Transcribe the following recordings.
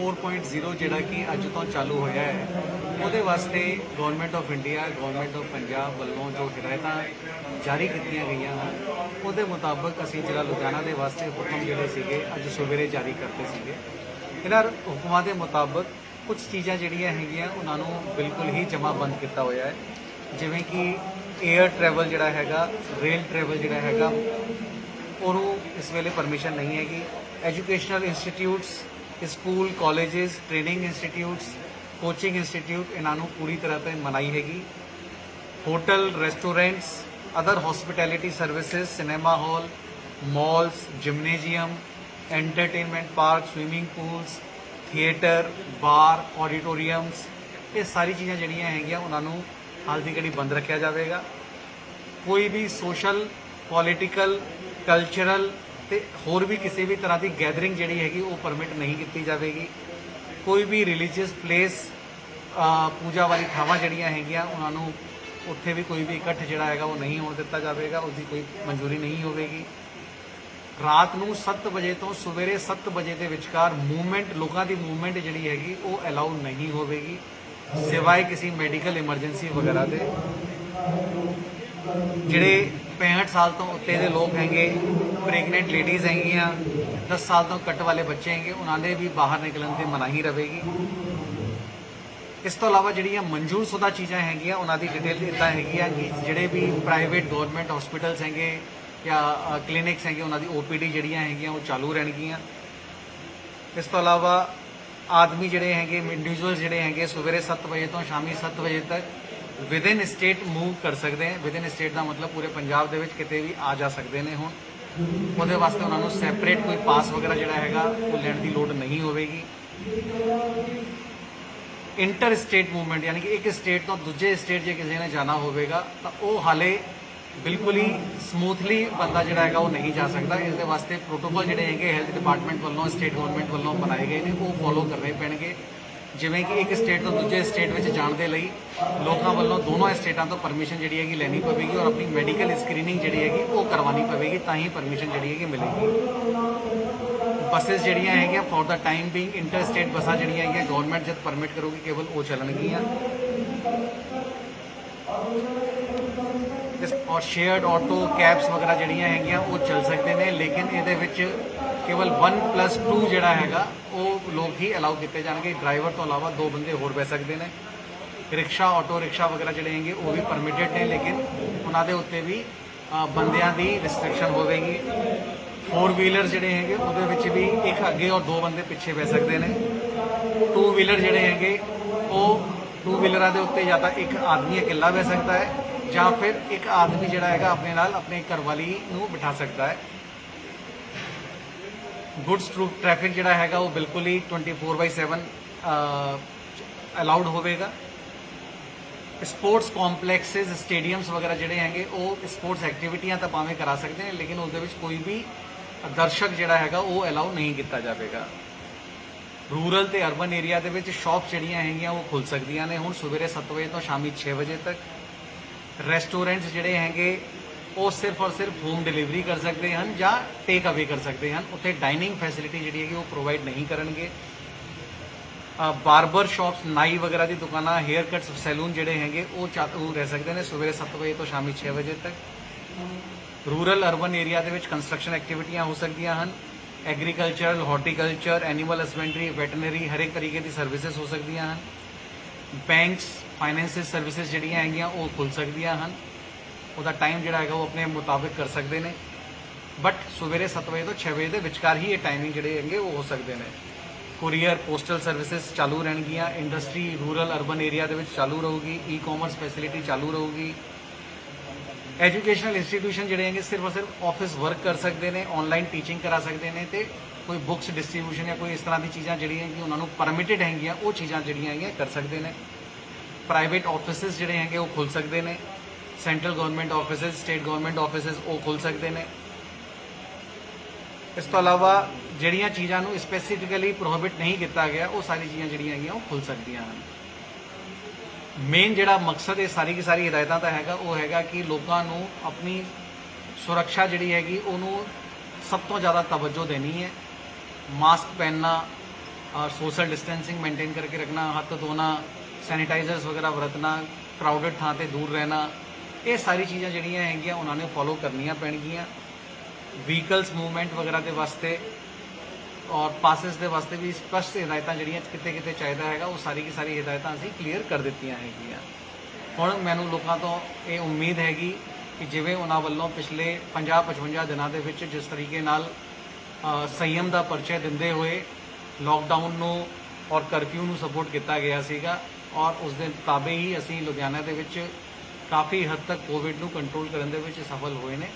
4.0 ਜਿਹੜਾ ਕਿ ਅੱਜ ਤੋਂ ਚਾਲੂ ਹੋਇਆ ਹੈ, ਉਹਦੇ ਵਾਸਤੇ government of India government of Punjab ਵੱਲੋਂ ਜੋ ਹਦਾਇਤਾਂ ਜਾਰੀ ਕੀਤੀਆਂ ਗਈਆਂ ਹਨ, ਉਹਦੇ ਮੁਤਾਬਕ ਅਸੀਂ ਜਿਹੜਾ ਲੁਧਿਆਣਾ ਦੇ ਵਾਸਤੇ ਹੁਕਮ ਜਿਹੜੇ ਸੀਗੇ, ਅੱਜ ਸਵੇਰੇ ਜਾਰੀ ਕਰਤੇ ਸੀਗੇ। ਇਹਨਾਂ ਹੁਕਮਾਂ ਦੇ ਮੁਤਾਬਕ ਕੁਝ ਚੀਜ਼ਾਂ ਜਿਹੜੀਆਂ ਹੈਗੀਆਂ, ਉਹਨਾਂ ਨੂੰ ਬਿਲਕੁਲ ਹੀ ਜਮਾਬੰਦ ਕੀਤਾ ਹੋਇਆ ਹੈ। ਜਿਵੇਂ ਕਿ 에ਅਰ ਟਰੈਵਲ ਜਿਹੜਾ ਹੈਗਾ ਰੇਲ ਟਰੈਵਲ ਜਿਹੜਾ ਹੈਗਾ, ਉਹਨੂੰ ਇਸ ਵੇਲੇ ਪਰਮਿਸ਼ਨ ਨਹੀਂ ਹੈਗੀ। Educational institutes school colleges training institutes coaching institute ਇਹਨਾਂ ਨੂੰ ਪੂਰੀ ਤਰ੍ਹਾਂ ਤੇ ਮਨਾਈ ਹੈਗੀ hotel restaurants other hospitality services cinema hall malls gymnasium entertainment park swimming pools theatre bar auditoriums ਇਹ ਸਾਰੀ ਚੀਜ਼ਾਂ ਜਿਹੜੀਆਂ ਹੈਗੀਆਂ ਉਹਨਾਂ ਨੂੰ ਹਾਲ ਦੀ ਘੜੀ ਬੰਦ ਰੱਖਿਆ ਜਾਵੇਗਾ ਕੋਈ ਵੀ ਸੋਸ਼ਲ ਪੋਲੀਟੀਕਲ ਕਲਚਰਲ ਤੇ ਹੋਰ ਵੀ ਕਿਸੇ ਵੀ ਤਰ੍ਹਾਂ ਦੀ ਗੈਦਰਿੰਗ ਜਿਹੜੀ ਹੈਗੀ ਉਹ ਪਰਮਿਟ ਨਹੀਂ ਕੀਤੀ ਜਾਵੇਗੀ। ਕੋਈ ਵੀ ਰਿਲੀਜੀਅਸ ਪਲੇਸ ਪੂਜਾ ਵਾਲੀ ਥਾਵਾਂ ਜਿਹੜੀਆਂ ਹੈਗੀਆਂ, ਉਹਨਾਂ ਨੂੰ ਉੱਥੇ ਵੀ ਕੋਈ ਵੀ ਇਕੱਠ ਜਿਹੜਾ ਹੈਗਾ ਉਹ ਨਹੀਂ ਹੋਣ ਦਿੱਤਾ ਜਾਵੇਗਾ ਉਸ ਦੀ ਕੋਈ ਮਨਜ਼ੂਰੀ ਨਹੀਂ ਹੋਵੇਗੀ। ਰਾਤ ਨੂੰ 7 ਵਜੇ ਤੋਂ ਸਵੇਰੇ 7 ਵਜੇ ਦੇ ਵਿਚਕਾਰ ਮੂਵਮੈਂਟ ਲੋਕਾਂ ਦੀ ਮੂਵਮੈਂਟ ਜਿਹੜੀ ਹੈਗੀ ਉਹ ਅਲਾਉ ਨਹੀਂ ਹੋਵੇਗੀ। ਸਿਵਾਏ ਕਿਸੇ ਮੈਡੀਕਲ ਐਮਰਜੈਂਸੀ ਵਗੈਰਾ ਦੇ। ਜਿਹੜੇ 65 ਸਾਲ ਤੋਂ ਉੱਤੇ ਦੇ ਲੋਕ ਹੈਗੇ ਪ੍ਰੈਗਨੈਂਟ ਲੇਡੀਜ਼ ਹੈਗੀਆਂ 10 ਸਾਲ ਤੋਂ ਘੱਟ ਵਾਲੇ ਬੱਚੇ ਹੈਗੇ, ਉਹਨਾਂ ਦੇ ਵੀ ਬਾਹਰ ਨਿਕਲਣ ਤੇ ਮਨਾਹੀ ਰਹੇਗੀ। ਇਸ ਤੋਂ ਇਲਾਵਾ ਜਿਹੜੀਆਂ ਮਨਜ਼ੂਰ ਸ਼ੁਦਾ ਚੀਜ਼ਾਂ ਹੈਗੀਆਂ, ਉਹਨਾਂ ਦੀ ਡਿਟੇਲ ਇਦਾਂ ਹੈਗੀ ਆ ਕਿ ਜਿਹੜੇ ਵੀ ਪ੍ਰਾਈਵੇਟ ਗਵਰਨਮੈਂਟ ਹਸਪੀਟਲਸ ਹੈਗੇ ਜਾਂ ਕਲੀਨਿਕਸ ਹੈਗੇ, ਉਹਨਾਂ ਦੀ ਓਪੀਡੀ ਜਿਹੜੀਆਂ ਹੈਗੀਆਂ, ਉਹ ਚਾਲੂ ਰਹਿਣਗੀਆਂ। ਇਸ ਤੋਂ ਇਲਾਵਾ ਆਦਮੀ ਜਿਹੜੇ ਹੈਗੇ ਇੰਡੀਵਿਜੂਅਲ ਜਿਹੜੇ ਹੈਗੇ, ਸਵੇਰੇ 7 ਵਜੇ ਤੋਂ ਸ਼ਾਮੀ 7 ਵਜੇ ਤੱਕ ਵਿਦਿਨ ਸਟੇਟ ਮੂਵ ਕਰ ਸਕਦੇ ਹੈ ਵਿਦਿਨ ਸਟੇਟ ਦਾ ਮਤਲਬ ਪੂਰੇ ਪੰਜਾਬ ਦੇ ਵਿੱਚ ਕਿਤੇ ਵੀ ਆ ਜਾ ਸਕਦੇ ਨੇ ਹੁਣ। ਉਹਦੇ ਵਾਸਤੇ ਉਹਨਾਂ ਨੂੰ ਸੈਪਰੇਟ ਕੋਈ ਪਾਸ ਵਗੈਰਾ ਜਿਹੜਾ ਹੈਗਾ, ਉਹ ਲੈਣ ਦੀ ਲੋੜ ਨਹੀਂ ਹੋਵੇਗੀ। ਇੰਟਰ ਸਟੇਟ ਮੂਵਮੈਂਟ ਯਾਨੀ ਕਿ ਇੱਕ ਸਟੇਟ ਤੋਂ ਦੂਜੇ ਸਟੇਟ ਜੇ ਕਿਸੇ ਨੇ ਜਾਣਾ ਹੋਵੇਗਾ, ਤਾਂ ਉਹ ਹਾਲੇ ਬਿਲਕੁਲ ਹੀ ਸਮੂਥਲੀ ਬੰਦਾ ਜਿਹੜਾ ਹੈਗਾ, ਉਹ ਨਹੀਂ ਜਾ ਸਕਦਾ। ਇਸ ਦੇ ਵਾਸਤੇ ਪ੍ਰੋਟੋਕੋਲ ਜਿਹੜੇ ਹੈਗੇ ਹੈਲਥ ਡਿਪਾਰਟਮੈਂਟ ਵੱਲੋਂ ਸਟੇਟ ਗਵਰਨਮੈਂਟ ਵੱਲੋਂ ਬਣਾਏ ਗਏ ਨੇ, ਉਹ ਫੋਲੋ ਕਰਨੇ ਪੈਣਗੇ। ਜਿਵੇਂ ਕਿ ਇੱਕ ਸਟੇਟ ਤੋਂ ਦੂਜੇ ਸਟੇਟ ਵਿੱਚ ਜਾਣ ਦੇ ਲਈ ਲੋਕਾਂ ਵੱਲੋਂ ਦੋਨੋਂ ਸਟੇਟਾਂ ਤੋਂ ਪਰਮਿਸ਼ਨ ਜਿਹੜੀ ਹੈਗੀ ਲੈਣੀ ਪਵੇਗੀ ਔਰ ਆਪਣੀ ਮੈਡੀਕਲ ਸਕਰੀਨਿੰਗ ਜਿਹੜੀ ਹੈਗੀ ਉਹ ਕਰਵਾਉਣੀ ਪਵੇਗੀ, ਤਾਂ ਹੀ ਪਰਮਿਸ਼ਨ ਜਿਹੜੀ ਹੈਗੀ ਮਿਲੇਗੀ। ਬੱਸਸ ਜਿਹੜੀਆਂ ਹੈਗੀਆਂ for the time being inter state ਬੱਸਾਂ ਜਿਹੜੀਆਂ ਹੈਗੀਆਂ ਗਵਰਨਮੈਂਟ ਜਦ ਪਰਮਿਟ ਕਰੂਗੀ ਕੇਵਲ ਉਹ ਚੱਲਣਗੀਆਂ। ਔਰ ਸ਼ੇਅਰਡ ਆਟੋ ਕੈਬਸ ਵਗੈਰਾ ਜਿਹੜੀਆਂ ਹੈਗੀਆਂ, ਉਹ ਚੱਲ ਸਕਦੇ ਨੇ, ਲੇਕਿਨ ਇਹਦੇ ਵਿੱਚ ਕੇਵਲ 1+2 ਜਿਹੜਾ ਹੈਗਾ, ਉਹ ਲੋਕ ਹੀ ਅਲਾਉ ਕੀਤੇ ਜਾਣਗੇ। ਡਰਾਈਵਰ ਤੋਂ ਇਲਾਵਾ ਦੋ ਬੰਦੇ ਹੋਰ ਬਹਿ ਸਕਦੇ ਨੇ। ਰਿਕਸ਼ਾ ਆਟੋ ਰਿਕਸ਼ਾ ਵਗੈਰਾ ਜਿਹੜੇ ਹੈਗੇ, ਉਹ ਵੀ ਪਰਮਿਟਡ ਨੇ, ਲੇਕਿਨ ਉਹਨਾਂ ਦੇ ਉੱਤੇ ਵੀ ਬੰਦਿਆਂ ਦੀ ਰਿਸਟ੍ਰਿਕਸ਼ਨ ਹੋਵੇਗੀ। ਫੋਰ ਵੀਲਰ ਜਿਹੜੇ ਹੈਗੇ, ਉਹਦੇ ਵਿੱਚ ਵੀ ਇੱਕ ਅੱਗੇ ਔਰ ਦੋ ਬੰਦੇ ਪਿੱਛੇ ਬਹਿ ਸਕਦੇ ਨੇ। ਟੂ ਵੀਲਰ ਜਿਹੜੇ ਹੈਗੇ, ਉਹ ਟੂ ਵੀਲਰਾਂ ਦੇ ਉੱਤੇ ਜਾਂ ਤਾਂ ਇੱਕ ਆਦਮੀ ਇਕੱਲਾ ਬਹਿ ਸਕਦਾ ਹੈ ਜਾਂ ਫਿਰ ਇੱਕ ਆਦਮੀ ਜਿਹੜਾ ਹੈਗਾ ਆਪਣੇ ਨਾਲ ਆਪਣੇ ਘਰਵਾਲੀ ਨੂੰ ਬਿਠਾ ਸਕਦਾ ਹੈ। ਗੁੱਡਸ ਟ੍ਰੈਫਿਕ ਜਿਹੜਾ ਹੈਗਾ ਉਹ ਬਿਲਕੁਲ ਹੀ 24/7 ਅਲਾਉਡ ਹੋਵੇਗਾ। ਸਪੋਰਟਸ ਕੰਪਲੈਕਸਸ ਸਟੇਡੀਅਮਸ ਵਗੈਰਾ ਜਿਹੜੇ ਹੈਗੇ, ਉਹ ਸਪੋਰਟਸ ਐਕਟੀਵਿਟੀਆਂ ਤਾਂ ਭਾਵੇਂ ਕਰਾ ਸਕਦੇ ਨੇ, ਲੇਕਿਨ ਉਸ ਦੇ ਵਿੱਚ ਕੋਈ ਵੀ ਦਰਸ਼ਕ ਜਿਹੜਾ ਹੈਗਾ ਉਹ ਅਲਾਉ ਨਹੀਂ ਕੀਤਾ ਜਾਵੇਗਾ। ਰੂਰਲ ਤੇ ਅਰਬਨ ਏਰੀਆ ਦੇ ਵਿੱਚ ਸ਼ਾਪਸ ਜਿਹੜੀਆਂ ਹੈਗੀਆਂ ਉਹ ਖੁੱਲ ਸਕਦੀਆਂ ਨੇ। ਹੁਣ ਸਵੇਰੇ 7 ਵਜੇ ਤੋਂ ਸ਼ਾਮੀ 6 ਵਜੇ ਤੱਕ ਰੈਸਟੋਰੈਂਟਸ ਜਿਹੜੇ ਹੈਗੇ, ਉਹ ਸਿਰਫ ਔਰ ਸਿਰਫ ਹੋਮ ਡਿਲੀਵਰੀ ਕਰ ਸਕਦੇ ਹਨ ਜਾਂ ਟੇਕ ਅਵੇ ਕਰ ਸਕਦੇ ਹਨ। ਉੱਥੇ ਡਾਈਨਿੰਗ ਫੈਸਿਲਿਟੀ ਜਿਹੜੀ ਹੈਗੀ ਉਹ ਪ੍ਰੋਵਾਈਡ ਨਹੀਂ ਕਰਨਗੇ। ਬਾਰਬਰ ਸ਼ਾਪਸ ਨਾਈ ਵਗੈਰਾ ਦੀ ਦੁਕਾਨਾਂ ਹੇਅਰ ਕੱਟਸ ਸੈਲੂਨ ਜਿਹੜੇ ਹੈਗੇ, ਉਹ ਚਾਲੂ ਰਹਿ ਸਕਦੇ ਨੇ ਸਵੇਰੇ 7 ਵਜੇ ਤੋਂ ਸ਼ਾਮੀ 6 ਵਜੇ ਤੱਕ। ਰੂਰਲ, ਅਰਬਨ ਏਰੀਆ ਦੇ ਵਿੱਚ ਕੰਸਟਰਕਸ਼ਨ ਐਕਟੀਵਿਟੀਆਂ ਹੋ ਸਕਦੀਆਂ ਹਨ। Agriculture, horticulture, animal husbandry, veterinary ਹਰ ਇੱਕ ਤਰੀਕੇ ਦੀ ਸਰਵਿਸਿਜ਼ ਹੋ ਸਕਦੀਆਂ ਹਨ। ਬੈਂਕਸ, ਫਾਈਨੈਂਸਿਸ ਸਰਵਿਸਿਜ਼ ਜਿਹੜੀਆਂ ਹੈਗੀਆਂ, ਉਹ ਖੁੱਲ ਸਕਦੀਆਂ ਹਨ। ਉਹਦਾ ਟਾਈਮ ਜਿਹੜਾ ਹੈਗਾ, ਉਹ ਆਪਣੇ ਮੁਤਾਬਿਕ ਕਰ ਸਕਦੇ ਨੇ। ਬਟ ਸਵੇਰੇ 7 ਵਜੇ ਤੋਂ 6 ਵਜੇ ਦੇ ਵਿਚਕਾਰ ਹੀ ਇਹ ਟਾਈਮਿੰਗ ਜਿਹੜੇ ਹੈਗੇ, ਉਹ ਹੋ ਸਕਦੇ ਨੇ। ਕੋਰੀਅਰ, ਪੋਸਟਲ ਸਰਵਿਸਿਜ਼ ਚਾਲੂ ਰਹਿਣਗੀਆਂ। ਇੰਡਸਟਰੀ, ਰੂਰਲ, ਅਰਬਨ ਏਰੀਆ ਦੇ ਵਿੱਚ ਚਾਲੂ ਰਹੂਗੀ। ਈ-ਕਾਮਰਸ ਫੈਸਿਲਿਟੀ ਚਾਲੂ ਰਹੂਗੀ। ਐਜੂਕੇਸ਼ਨਲ ਇੰਸਟੀਟਿਊਸ਼ਨ ਜਿਹੜੇ ਹੈਗੇ, ਸਿਰਫ ਔਰ ਸਿਰਫ ਆਫਿਸ ਵਰਕ ਕਰ ਸਕਦੇ ਨੇ ਆਨਲਾਈਨ ਟੀਚਿੰਗ ਕਰਾ ਸਕਦੇ ਨੇ ਤੇ ਕੋਈ ਬੁੱਕਸ ਡਿਸਟ੍ਰੀਬਿਊਸ਼ਨ ਜਾਂ ਕੋਈ ਇਸ ਤਰ੍ਹਾਂ ਦੀ ਚੀਜ਼ਾਂ ਜਿਹੜੀਆਂ ਕਿ ਉਹਨਾਂ ਨੂੰ ਪਰਮਿਟਡ ਹੈਗੀਆਂ, ਉਹ ਚੀਜ਼ਾਂ ਜਿਹੜੀਆਂ ਹੈਗੀਆਂ ਕਰ ਸਕਦੇ ਨੇ। ਪ੍ਰਾਈਵੇਟ ਆਫਿਸਿਸ ਜਿਹੜੇ ਹੈਗੇ, ਉਹ ਖੁੱਲ ਸਕਦੇ ਨੇ। Central government offices state government offices ਉਹ ਖੁੱਲ ਸਕਦੇ ਨੇ। ਇਸ ਤੋਂ ਇਲਾਵਾ ਜਿਹੜੀਆਂ ਚੀਜ਼ਾਂ ਨੂੰ ਸਪੈਸੀਫਿਕਲੀ ਪ੍ਰੋਹਿਬਿਟ ਨਹੀਂ ਕੀਤਾ ਗਿਆ, ਉਹ ਸਾਰੀ ਚੀਜ਼ਾਂ ਜਿਹੜੀਆਂ ਹੈਗੀਆਂ, ਉਹ ਖੁੱਲ ਸਕਦੀਆਂ ਹਨ। ਮੇਨ ਜਿਹੜਾ ਮਕਸਦ ਇਹ ਸਾਰੀ ਕੀ ਸਾਰੀ ਹਦਾਇਤਾਂ ਦਾ ਹੈਗਾ, ਉਹ ਹੈਗਾ ਕਿ ਲੋਕਾਂ ਨੂੰ ਆਪਣੀ ਸੁਰੱਖਿਆ ਜਿਹੜੀ ਹੈਗੀ, ਉਹਨੂੰ ਸਭ ਤੋਂ ਜ਼ਿਆਦਾ ਤਵੱਜੋ ਦੇਣੀ ਹੈ। ਮਾਸਕ ਪਹਿਨਣਾ ਔਰ ਸੋਸ਼ਲ ਡਿਸਟੈਂਸਿੰਗ ਮੇਨਟੇਨ ਕਰਕੇ ਰੱਖਣਾ, ਹੱਥ ਧੋਣਾ ਸੈਨੀਟਾਈਜ਼ਰਸ ਵਗੈਰਾ ਵਰਤਣਾ ਕਰਾਊਡਡ ਥਾਂ ਤੇ ਦੂਰ ਰਹਿਣਾ, ਇਹ ਸਾਰੀ ਚੀਜ਼ਾਂ ਜਿਹੜੀਆਂ ਹੈਗੀਆਂ, ਉਹਨਾਂ ਨੇ ਫੋਲੋ ਕਰਨੀਆਂ ਪੈਣਗੀਆਂ। ਵਹੀਕਲਸ ਮੂਵਮੈਂਟ ਵਗੈਰਾ ਦੇ ਵਾਸਤੇ ਔਰ ਪਾਸਿਸ ਦੇ ਵਾਸਤੇ ਵੀ ਸਪਸ਼ਟ ਹਦਾਇਤਾਂ ਜਿਹੜੀਆਂ ਕਿਤੇ ਕਿਤੇ ਚਾਹੀਦਾ ਹੈਗਾ, ਉਹ ਸਾਰੀ ਕੀ ਸਾਰੀ ਹਦਾਇਤਾਂ ਅਸੀਂ ਕਲੀਅਰ ਕਰ ਦਿੱਤੀਆਂ ਹੈਗੀਆਂ। ਹੁਣ ਮੈਨੂੰ ਲੋਕਾਂ ਤੋਂ ਇਹ ਉਮੀਦ ਹੈਗੀ ਕਿ ਜਿਵੇਂ ਉਹਨਾਂ ਵੱਲੋਂ ਪਿਛਲੇ 50-55 ਦਿਨਾਂ ਦੇ ਵਿੱਚ ਜਿਸ ਤਰੀਕੇ ਨਾਲ ਸੰਯਮ ਦਾ ਪਰਚੇ ਦਿੰਦੇ ਹੋਏ ਲੋਕਡਾਊਨ ਨੂੰ ਔਰ ਕਰਫਿਊ ਨੂੰ ਸਪੋਰਟ ਕੀਤਾ ਗਿਆ ਸੀਗਾ ਔਰ ਉਸ ਦੇ ਮੁਤਾਬਿਕ ਹੀ ਅਸੀਂ ਲੁਧਿਆਣਾ ਦੇ ਵਿੱਚ ਕਾਫੀ ਹੱਦ ਤੱਕ ਕੋਵਿਡ ਨੂੰ ਕੰਟਰੋਲ ਕਰਨ ਦੇ ਵਿੱਚ ਸਫਲ ਹੋਏ ਨੇ।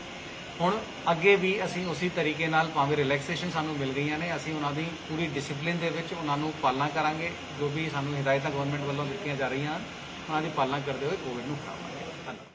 ਹੁਣ ਅੱਗੇ ਵੀ ਅਸੀਂ ਉਸੇ ਤਰੀਕੇ ਨਾਲ ਭਾਵੇਂ ਰਿਲੈਕਸੇਸ਼ਨ ਸਾਨੂੰ ਮਿਲ ਗਈਆਂ ਨੇ, ਅਸੀਂ ਉਹਨਾਂ ਦੀ ਪੂਰੀ ਡਿਸਪਲਿਨ ਦੇ ਵਿੱਚ ਉਹਨਾਂ ਨੂੰ ਪਾਲਣਾ ਕਰਾਂਗੇ, ਜੋ ਵੀ ਸਾਨੂੰ ਹਦਾਇਤਾਂ ਗਵਰਨਮੈਂਟ ਵੱਲੋਂ ਦਿੱਤੀਆਂ ਜਾ ਰਹੀਆਂ ਹਨ, ਉਹਨਾਂ ਦੀ ਪਾਲਣਾ ਕਰਦੇ ਹੋਏ ਕੋਵਿਡ ਨੂੰ ਖਰਾਬ